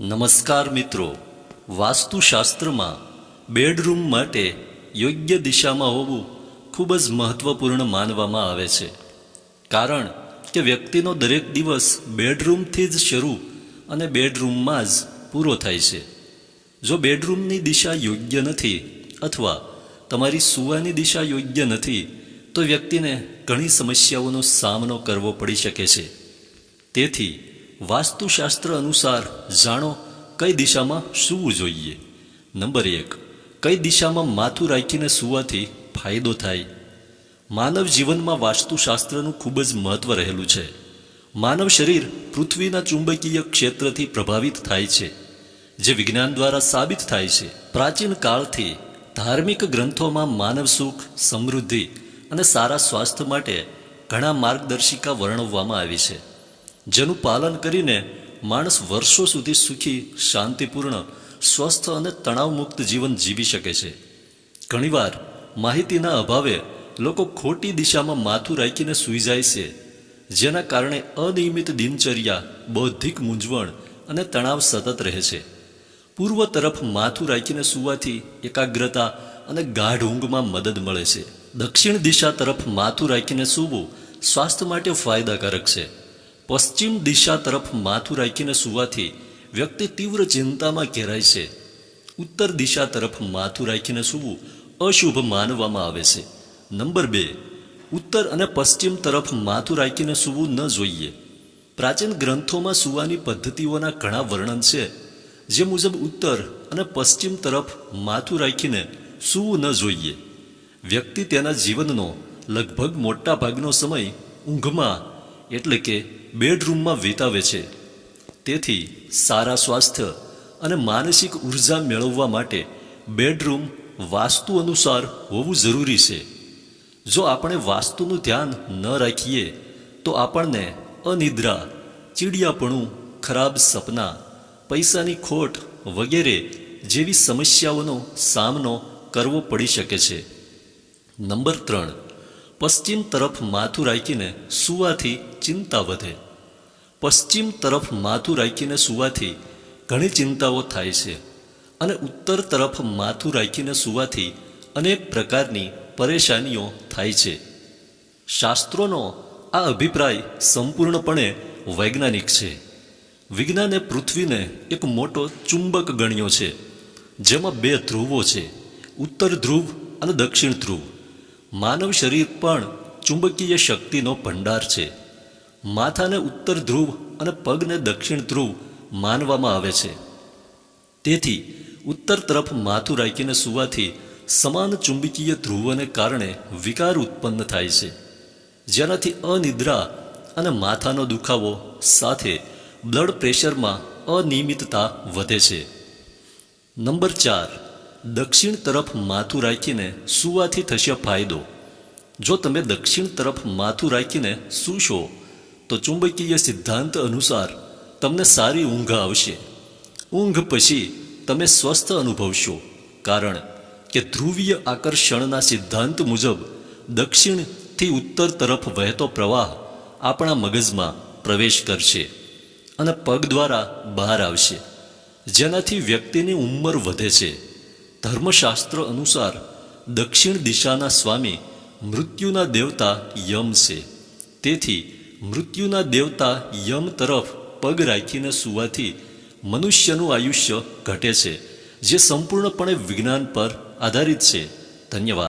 નમસ્કાર મિત્રો. વાસ્તુશાસ્ત્રમાં બેડરૂમ માટે યોગ્ય દિશામાં હોવું ખૂબ જ મહત્વપૂર્ણ માનવામાં આવે છે. કારણ કે વ્યક્તિનો દરેક દિવસ બેડરૂમથી જ શરૂ અને બેડરૂમમાં જ પૂરો થાય છે. જો બેડરૂમની દિશા યોગ્ય નથી અથવા તમારી સૂવાની દિશા યોગ્ય નથી, તો વ્યક્તિને ઘણી સમસ્યાઓનો સામનો કરવો પડી શકે છે. તેથી વાસ્તુશાસ્ત્ર અનુસાર જાણો કઈ દિશામાં સૂવું જોઈએ. નંબર એક, કઈ દિશામાં માથું રાખીને સૂવાથી ફાયદો થાય? માનવ જીવનમાં વાસ્તુશાસ્ત્રનું ખૂબ જ મહત્વ રહેલું છે. માનવ શરીર પૃથ્વીના ચુંબકીય ક્ષેત્રથી પ્રભાવિત થાય છે, જે વિજ્ઞાન દ્વારા સાબિત થાય છે. પ્રાચીન કાળથી ધાર્મિક ગ્રંથોમાં માનવ સુખ, સમૃદ્ધિ અને સારા સ્વાસ્થ્ય માટે ઘણા માર્ગદર્શિકા વર્ણવવામાં આવી છે. જેનું પાલન કરીને માણસ વર્ષો સુધી સુખી, શાંતિપૂર્ણ, સ્વસ્થ અને તણાવમુક્ત જીવન જીવી શકે છે. ઘણીવાર માહિતીના અભાવે લોકો ખોટી દિશામાં માથું રાખીને સૂઈ જાય છે, જેના કારણે અનિયમિત દિનચર્યા, બૌદ્ધિક મૂંઝવણ અને તણાવ સતત રહે છે. પૂર્વ તરફ માથું રાખીને સૂવાથી એકાગ્રતા અને ગાઢ ઊંઘમાં મદદ મળે છે. દક્ષિણ દિશા તરફ માથું રાખીને સૂવું સ્વાસ્થ્ય માટે ફાયદાકારક છે. પશ્ચિમ દિશા તરફ માથું રાખીને સૂવાથી વ્યક્તિ તીવ્ર ચિંતામાં ઘેરાય છે. ઉત્તર દિશા તરફ માથું રાખીને સૂવું અશુભ માનવામાં આવે છે. નંબર બે, ઉત્તર અને પશ્ચિમ તરફ માથું રાખીને સૂવું ન જોઈએ. પ્રાચીન ગ્રંથોમાં સૂવાની પદ્ધતિઓના ઘણા વર્ણન છે. જે મુજબ ઉત્તર અને પશ્ચિમ તરફ માથું રાખીને સૂવું ન જોઈએ. વ્યક્તિ તેના જીવનનો લગભગ મોટા ભાગનો સમય ઊંઘમાં એટલે કે બેડરૂમમાં વિતાવે છે. તેથી સારા સ્વાસ્થ્ય અને માનસિક ઊર્જા મેળવવા માટે બેડરૂમ વાસ્તુ અનુસાર હોવું જરૂરી છે. જો આપણે વાસ્તુનું ધ્યાન ન રાખીએ, તો આપણને અનિદ્રા, ચીડિયાપણું, ખરાબ સપના, પૈસાની ખોટ વગેરે જેવી સમસ્યાઓનો સામનો કરવો પડી શકે છે. નંબર ત્રણ. પશ્ચિમ તરફ માથું રાખીને સૂવાથી ચિંતા વધે પશ્ચિમ તરફ માથું રાખીને સૂવાથી ઘણી ચિંતાઓ થાય છે અને ઉત્તર તરફ માથું રાખીને સૂવાથી અનેક પ્રકારની પરેશાનીઓ થાય છે. શાસ્ત્રોનો આ અભિપ્રાય સંપૂર્ણપણે વૈજ્ઞાનિક છે. વિજ્ઞાને પૃથ્વીને એક મોટો ચુંબક ગણ્યો છે, જેમાં બે ધ્રુવો છે, ઉત્તર ધ્રુવ અને દક્ષિણ ધ્રુવ. માનવ શરીર પણ ચુંબકીય શક્તિનો ભંડાર છે. માથાને ઉત્તર ધ્રુવ અને પગને દક્ષિણ ધ્રુવ માનવામાં આવે છે. તેથી, ઉત્તર તરફ માથું રાખીને સૂવાથી સમાન ચુંબકીય ધ્રુવોને કારણે વિકાર ઉત્પન્ન થાય છે. જેનાથી અનિદ્રા અને માથાનો દુખાવો સાથે બ્લડ પ્રેશરમાં અનિયમિતતા વધે છે. નંબર ચાર, દક્ષિણ તરફ માથું રાખીને સૂવાથી થશે ફાયદો. જો તમે દક્ષિણ તરફ માથું રાખીને સૂશો તો ચુંબકીય સિદ્ધાંત અનુસાર તમને સારી ઊંઘ આવશે. ઊંઘ પછી તમે સ્વસ્થ અનુભવશો, કારણ કે ધ્રુવીય આકર્ષણના સિદ્ધાંત મુજબ દક્ષિણથી ઉત્તર તરફ વહેતો પ્રવાહ આપણા મગજમાં પ્રવેશ કરશે અને પગ દ્વારા બહાર આવશે, જેનાથી વ્યક્તિની ઉંમર વધે છે. ધર્મશાસ્ત્ર અનુસાર દક્ષિણ દિશાના સ્વામી મૃત્યુના દેવતા યમ છે. તેથી મૃત્યુના દેવતા યમ તરફ પગ રાખીને સૂવાથી મનુષ્યનું આયુષ્ય ઘટે છે, જે સંપૂર્ણપણે વિજ્ઞાન પર આધારિત છે. ધન્યવાદ.